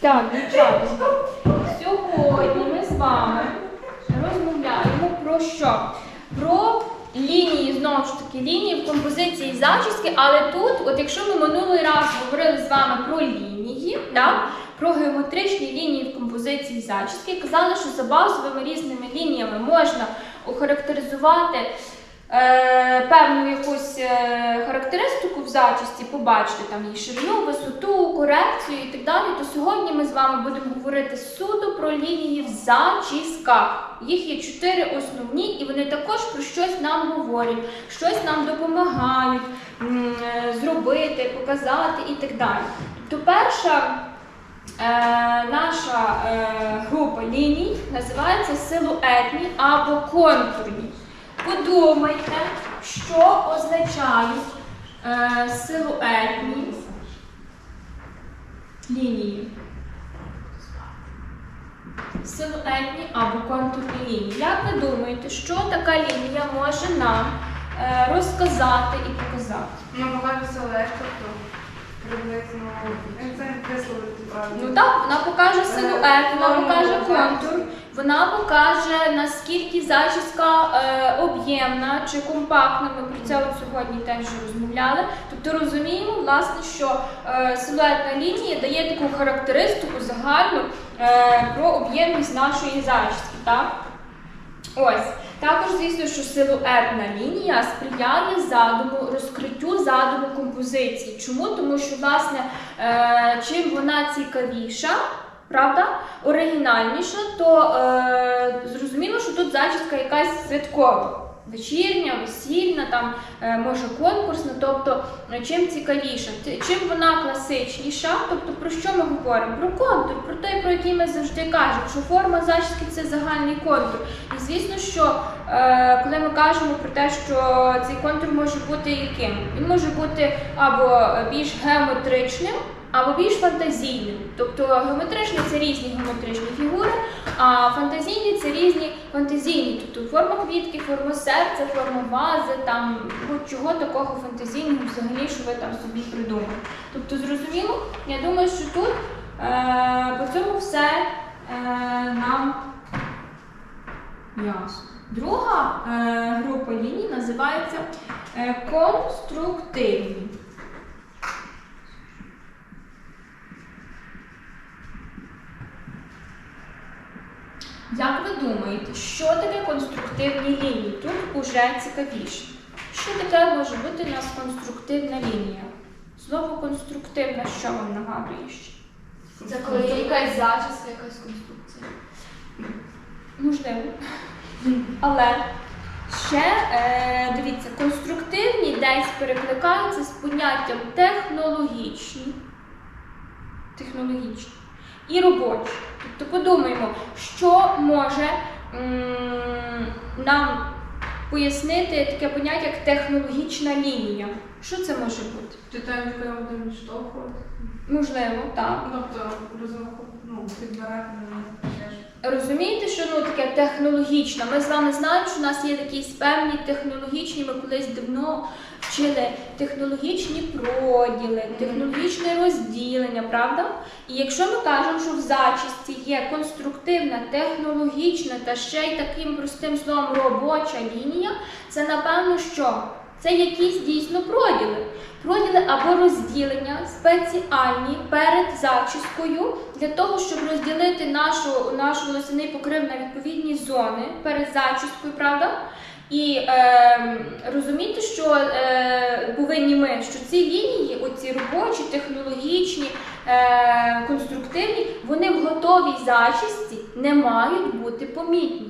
Так, дівчата, сьогодні ми з вами розмовляємо про що? Про лінії, знову ж таки, лінії в композиції зачіски, але тут, от якщо ми минулий раз говорили з вами про лінії, так, про геометричні лінії в композиції зачіски, казали, що за базовими різними лініями можна охарактеризувати е, певну якусь е, характеристику в зачісті, побачити там її ширину, висоту, корекцію і так далі, то сьогодні ми з вами будемо говорити суто про лінії в зачісках. Їх є чотири основні, і вони також про щось нам говорять, щось нам допомагають е, зробити, показати і так далі. Тобто перша е, наша е, група ліній називається силуетні або контурні. Подумайте, що означають е, силуетні лінії. Силуетні або контурні лінії. Як ви думаєте, що така лінія може нам е, розказати і показати? Ну, покажеться легко, то приблизно. Я не висловити. Ну так, вона покаже силует, вона покаже контур, вона покаже наскільки зачіска е, об'ємна чи компактна. Ми про це от сьогодні теж розмовляли. Тобто розуміємо, власне, що е, силуетна лінія дає таку характеристику загальну е, про об'ємність нашої зачіски. Так? Ось. Також, звісно, що силуетна лінія сприяє задуму, розкриттю задуму композиції. Чому? Тому що, власне, е, чим вона цікавіша, правда, оригінальніша, то е, зрозуміло, що тут зачіска якась святкова. Вечірня, весільна, там е, може конкурсна, тобто е, чим цікавіша, чим вона класичніша, тобто про що ми говоримо? Про контур, про той, про який ми завжди кажемо, що форма зачіски це загальний контур. І звісно, що е, коли ми кажемо про те, що цей контур може бути яким, він може бути або більш геометричним, або більш фантазійним. Тобто геометричні це різні геометричні фігури, а фантазійні це різні фантазійні. Тобто форма квітки, форма серця, форма вази, там будь-чого такого фантазійного взагалі, що ви там собі придумали. Тобто, зрозуміло, я думаю, що тут е, по цьому все е, нам ясно. Друга е, група ліній називається е, конструктивні. Як ви думаєте, що таке конструктивні лінії? Тут уже цікавіше. Що таке може бути у нас конструктивна лінія? Слово конструктивна, що вам нагадує ще? Це коли є якась зачіска, якась конструкція. Можливо. Але ще е, дивіться, конструктивні десь перекликаються з поняттям технологічні. Технологічні і робочі. Тобто подумаємо, що може м, нам пояснити таке поняття, як технологічна лінія. Що це може бути? Коли один відштовхувати. Можливо, так. Тобто, ну, підбирати теж. Розумієте, що ну таке технологічна? Ми з вами знаємо, що у нас є якісь певні технологічні, ми колись давно вчили технологічні проділи, технологічне розділення, правда? І якщо ми кажемо, що в зачісті є конструктивна, технологічна та ще й таким простим словом робоча лінія, це напевно що? Це якісь дійсно проділи. Проділи або розділення спеціальні перед зачіскою для того, щоб розділити нашу, наш волосяний покрив на відповідні зони перед зачіскою, правда? І е, розуміти, що е, повинні ми, що ці лінії, оці робочі, технологічні, е, конструктивні, вони в готовій зачісті не мають бути помітні.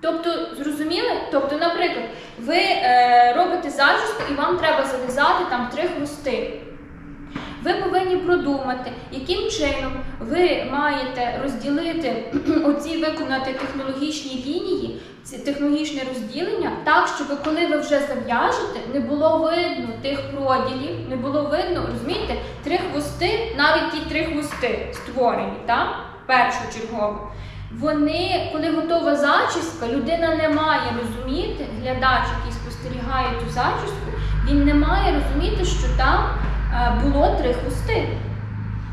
Тобто, зрозуміли? Тобто, наприклад, ви е, робите зачіску і вам треба зав'язати там три хвости. Ви повинні продумати, яким чином ви маєте розділити оці виконати технологічні лінії, технологічне розділення, так, щоб коли ви вже зав'яжете, не було видно тих проділів, не було видно, розумієте, три хвости, навіть ті три хвости створені, так? Першочергово. Вони, коли готова зачіска, людина не має розуміти, глядач, який спостерігає цю зачіску, він не має розуміти, що там е, було три хвости.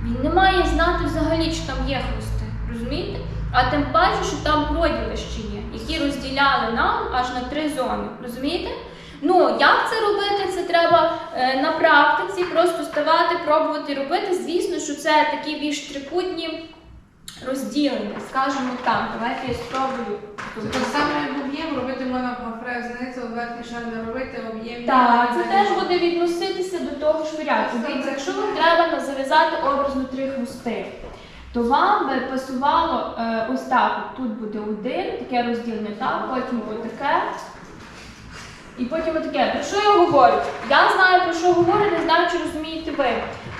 Він не має знати взагалі, чи там є хвости. Розумієте? А тим паче, що там проділи ще є, які розділяли нам аж на три зони. Розумієте? Ну, як це робити? Це треба е, на практиці просто ставати, пробувати робити. Звісно, що це такі більш трикутні розділення, скажімо так. Давайте я спробую. Те саме як об'єм, робити знизу, верхній шар не робити, об'єм. Так, це теж буде відноситися до того ж варіанту. Дивіться, якщо вам треба зав'язати образно три хвости, то вам би пасувало е, ось так. Тут буде один, таке розділення, так, потім отаке. І потім отаке. Про що я говорю? Я знаю, про що говорю, не знаю, чи розумієте ви.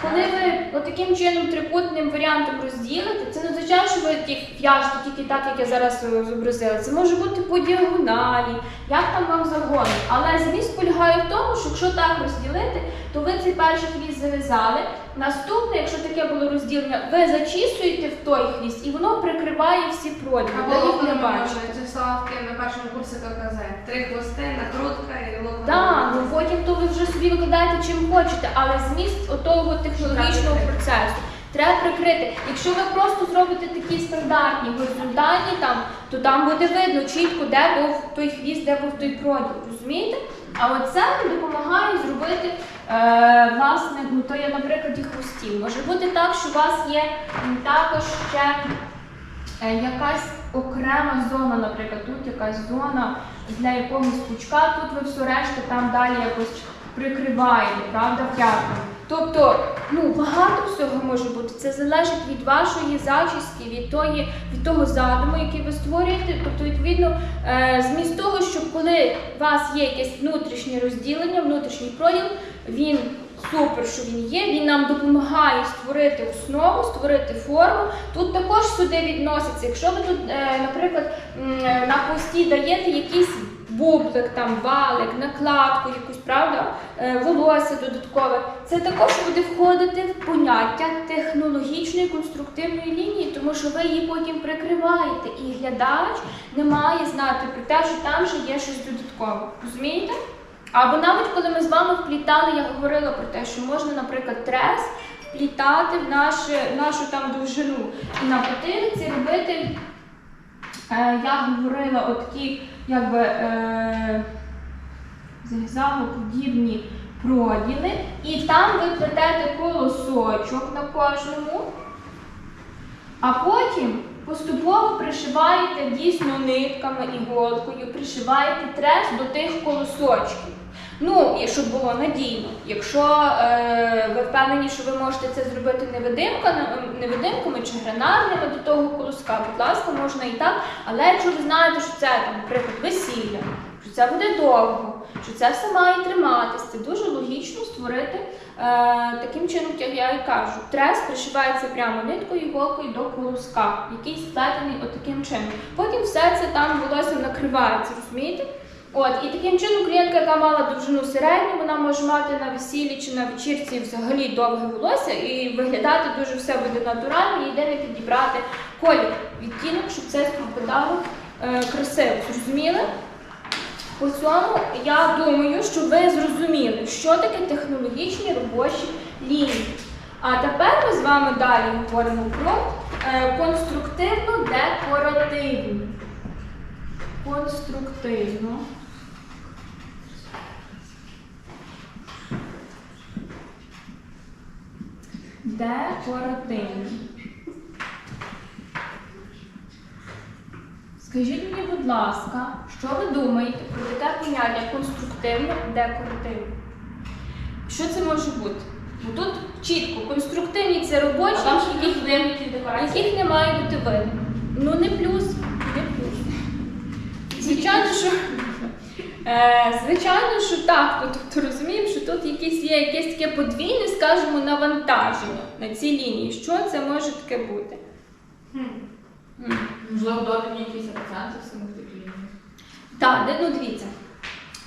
Коли ви отаким чином трикутним варіантом розділите, це не означає, що ви їх в'яжете тільки так, як я зараз е, зобразила. Це може бути по діагоналі, як там вам завгодно. Але зміст полягає в тому, що якщо так розділити, то ви цей перший хвіст зав'язали. Наступне, якщо таке було розділення, ви зачісуєте в той хвіст, і воно прикриває всі проділи. Або їх не бачите. це славки на першому курсі ККЗ. Три хвости, накрутка і локоном. Так, ну потім то ви вже собі викладаєте чим хочете, але зміст отого технологічного процесу треба прикрити. Якщо ви просто зробите такі стандартні горизонтальні там, то там буде видно чітко, де був той хвіст, де був той проділ. Розумієте? А от це допомагає зробити е, власне, ну то є на прикладі хвостів. Може бути так, що у вас є також ще е, якась окрема зона, наприклад, тут якась зона для якогось пучка, тут ви все решта там далі якось прикриваєте, правда, п'ятками. Тобто, ну багато всього може бути. Це залежить від вашої зачіски, від тої, від того задуму, який ви створюєте. Тобто, відповідно, е, зміст того, що коли у вас є якесь внутрішнє розділення, внутрішній проділ, він супер, що він є. Він нам допомагає створити основу, створити форму. Тут також сюди відноситься. Якщо ви тут, е, наприклад, на хвості даєте якийсь бублик, там валик, накладку, якусь правда, е, волосся додаткове, це також буде входити в поняття технологічної конструктивної лінії, тому що ви її потім прикриваєте, і глядач не має знати про те, що там ще є щось додаткове. Розумієте? Або навіть коли ми з вами вплітали, я говорила про те, що можна, наприклад, трес вплітати в, наше, в нашу там довжину. І на потилиці робити, я говорила, отакі якби е, проділи, і там ви плетете колосочок на кожному, а потім поступово пришиваєте дійсно нитками іголкою, пришиваєте трес до тих колосочків. Ну, і щоб було надійно. Якщо е, ви впевнені, що ви можете це зробити невидимка, невидимками чи гранарними до того колоска, будь ласка, можна і так. Але якщо ви знаєте, що це, наприклад, весілля, що це буде довго, що це все має триматись, це дуже логічно створити е, таким чином, як я і кажу. Трес пришивається прямо ниткою іголкою до колоска, який сплетений от таким чином. Потім все це там волоссям накривається, розумієте? От, і таким чином клієнтка, яка мала довжину середню, вона може мати на весіллі чи на вечірці взагалі довге волосся і виглядати дуже все буде натурально, єдине підібрати колір, відтінок, щоб це співпадало е, красиво. Зрозуміли? По цьому я думаю, що ви зрозуміли, що таке технологічні робочі лінії. А тепер ми з вами далі говоримо про е, конструктивно-декоративні. Конструктивно. Декоративні. Скажіть мені, будь ласка, що ви думаєте про таке поняття конструктивно-декоративно? Що це може бути? Бо тут чітко, конструктивні це робочі, яких, яких не має бути видно. Ну не плюс, не плюс. Звичайно, що, е, звичайно, що так, ну, тобто розуміємо, що тут якесь є якесь таке подвійне, скажімо, навантаження на цій лінії. Що це може таке бути? Хм. Можливо, додані якісь акценти в самих тих лініях. Так, де, ну дивіться.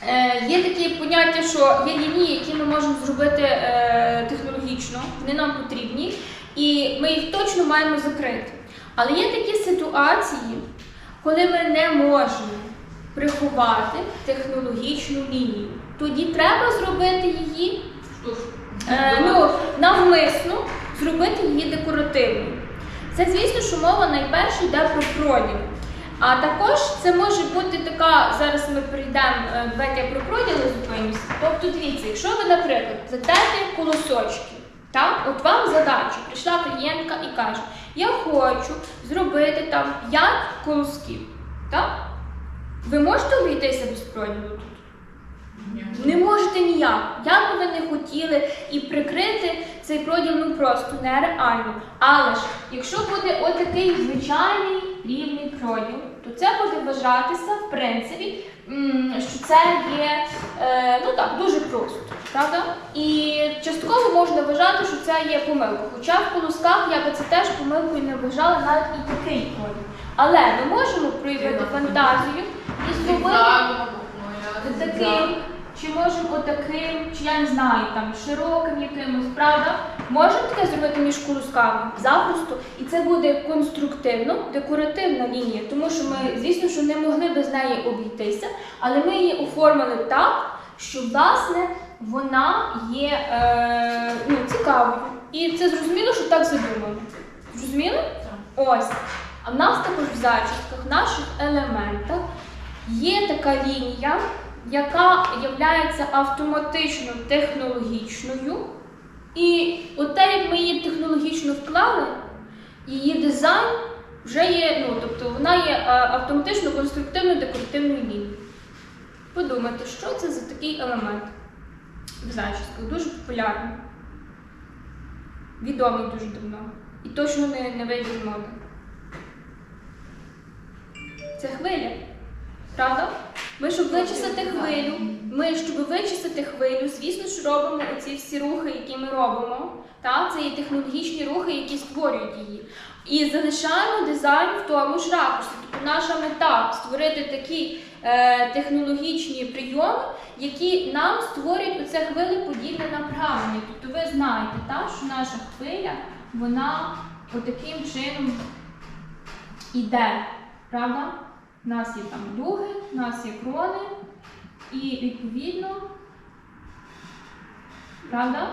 Е, є такі поняття, що є лінії, які ми можемо зробити е, технологічно, вони нам потрібні, і ми їх точно маємо закрити. Але є такі ситуації, коли ми не можемо приховати технологічну лінію. Тоді треба зробити її Е, ну, навмисно зробити її декоративною. Це, звісно, що мова найперше йде про проділ. А також це може бути така, зараз ми прийдемо, е, давайте я про проділи зупинюся. Тобто, дивіться, якщо ви, наприклад, задете колосочки, так, от вам задача, прийшла клієнтка і каже, я хочу зробити там 5 колосків. Так? Ви можете обійтися без проділу тут? Ні. Не можете ніяк. Як би ви не хотіли і прикрити цей проділ ну просто нереально. Але ж, якщо буде отакий звичайний рівний проділ, то це буде вважатися, в принципі, що це є е, ну так, дуже просто. Правда? І частково можна вважати, що це є помилка. Хоча в колосках я би це теж помилкою не вважала навіть і такий проділ. Але ми можемо проявити фантазію і зробити таким, чи можемо отаким, чи я не знаю, там широким якимось, правда? Можемо таке зробити між колосками запросто, і це буде конструктивно, декоративна лінія, тому що ми, звісно, що не могли без неї обійтися, але ми її оформили так, що власне вона є е, ну, цікавою. І це зрозуміло, що так задумано. Зрозуміло? Ось. А в нас також в зачістках, в наших елементах є така лінія, яка є автоматично технологічною. І от те, як ми її технологічно вклали, її дизайн вже є, ну, тобто вона є е, автоматично конструктивною декоративною лінією. Подумайте, що це за такий елемент в зачісках, дуже популярний, відомий дуже давно. І точно не, не вийде з моди. Це хвиля. Правда? Ми, щоб вичистити хвилю, ми, щоб вичистити хвилю, звісно, що робимо оці всі рухи, які ми робимо. Та? Це є технологічні рухи, які створюють її. І залишаємо дизайн в тому ж ракурсі. Тобто наша мета створити такі е, технологічні прийоми, які нам створюють оце хвилеподібне направлення. Тобто ви знаєте, та, що наша хвиля, вона отаким чином іде. Правда? У нас є там дуги, у нас є крони, і відповідно, правда?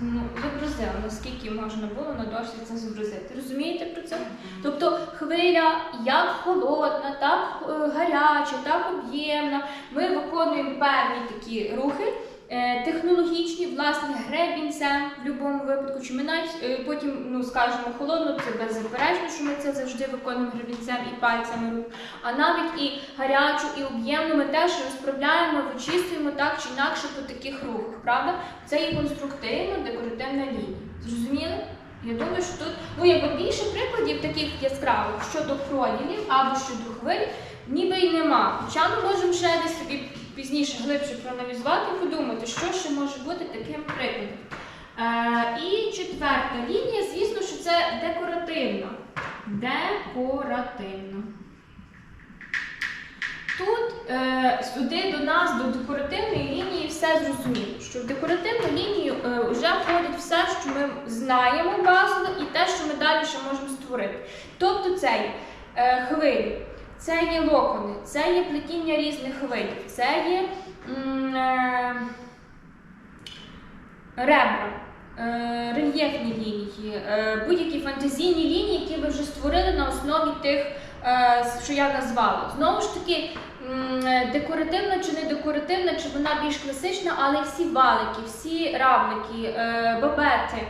Ну, зобразила, наскільки можна було на дошці це зобразити. Розумієте про це? Тобто хвиля як холодна, так е, гаряча, так об'ємна. Ми виконуємо певні такі рухи. Е, Технологічні, власне, гребінцем в будь-якому випадку, чи ми навіть е, потім ну, скажемо холодно, це беззаперечно, що ми це завжди виконуємо гребінцем і пальцями рук. А навіть і гарячу, і об'ємну ми теж розправляємо, вичистуємо так чи інакше по таких рухах, правда? Це є конструктивно декоративна лінія. Зрозуміли? Я думаю, що тут ну, якби більше прикладів таких яскравих щодо проділів або щодо хвиль, ніби й нема. Хоча ми можемо ще десь собі пізніше глибше проаналізувати і подумати, що ще може бути таким прикладом. Е, і четверта лінія, звісно, що це декоративна. Декоративна. Тут е, сюди до нас, до декоративної лінії, все зрозуміло. Що в декоративну лінію е, вже входить все, що ми знаємо базово, і те, що ми далі ще можемо створити. Тобто це є е, хвилі, це є локони, це є плетіння різних хвиль, це є е, ребра. е, Рельєфні лінії, е, будь-які фантазійні лінії, які ви вже створили на основі тих, що я назвала. Знову ж таки, декоративна чи не декоративна, чи вона більш класична, але всі валики, всі равлики, бабети,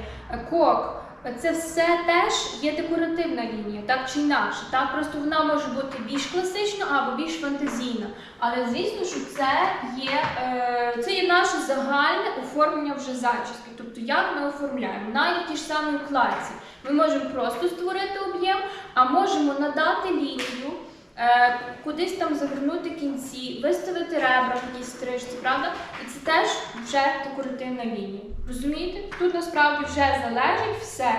кок. Це все теж є декоративна лінія, так чи інакше. Так? Просто вона може бути більш класична або більш фантазійна. Але звісно, що це є, е, це є наше загальне оформлення вже зачіски. Тобто, як ми оформляємо, навіть ті ж самі укладці. Ми можемо просто створити об'єм, а можемо надати лінію, кудись там завернути кінці, виставити ребра в якійсь стрижці, правда? І це теж вже декоративна лінія. Розумієте? Тут насправді вже залежить все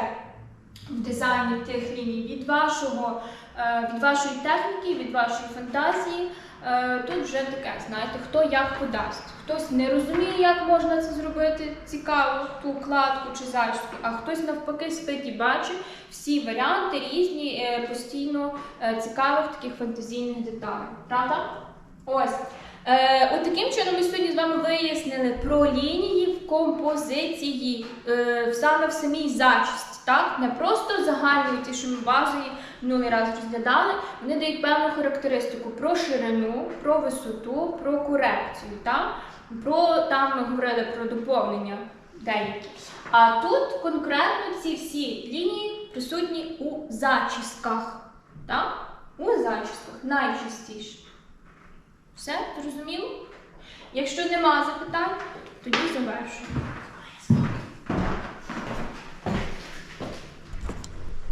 в дизайні тих ліній від вашого, е, від вашої техніки, від вашої фантазії. Е, Тут вже таке, знаєте, хто як подасть. Хтось не розуміє, як можна це зробити цікаво, ту укладку чи зачіску, а хтось навпаки спить і бачить всі варіанти різні, е, постійно цікавих таких фантазійних деталей. Правда? Ось. Е, от таким чином ми сьогодні з вами вияснили про лінії в композиції, е, саме в самій зачісті, так? Не просто загальні ті, що ми базові минулий раз розглядали, вони дають певну характеристику про ширину, про висоту, про корекцію, так? Про там ми говорили про доповнення деякі. А тут конкретно ці всі лінії присутні у зачістках. Так? У зачістках найчастіше. Все, зрозуміло? Якщо нема запитань, тоді завершуємо.